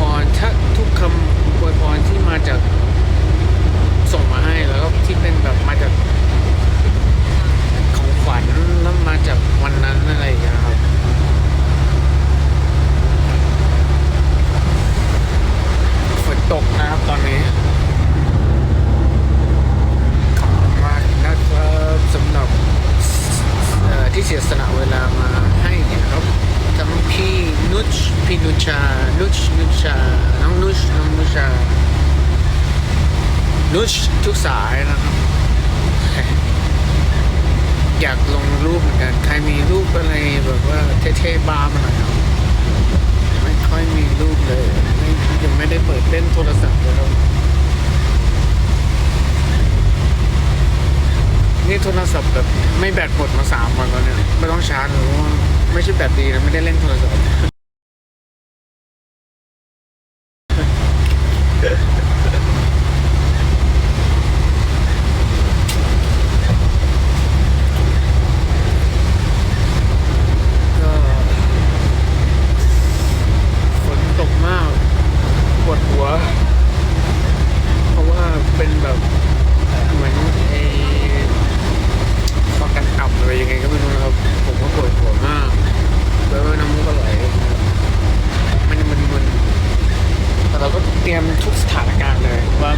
พรทุกคำอวยพรที่มาจากส่งมาให้แล้วก็ที่เป็นแบบมาจากของขวัญแล้วมาจากวันนั้นอะไรอย่างเงี้ยครับฝนตกนะครับตอนนี้ขอมากนะครับสำหรับที่เสียสนะเวลามา ชา น้องนุช น้องนุชา นุชทุกสายนะครับ อยากลงรูปเหมือนกัน ใครมีรูปอะไรแบบว่าเท่ๆบ้ามาหน่อยครับไม่ค่อยมีรูปเลยไม่ยังไม่ได้เปิดเล่นโทรศัพท์เลยครับนี่โทรศัพท์แบบไม่แบตหมดมาสามวันแล้วเนี่ยไม่ต้องชาร์จหรือว่าไม่ใช่แบตดีนะไม่ได้เล่นโทรศัพท์ ตรียมทุกสถานการณ์เลยว่า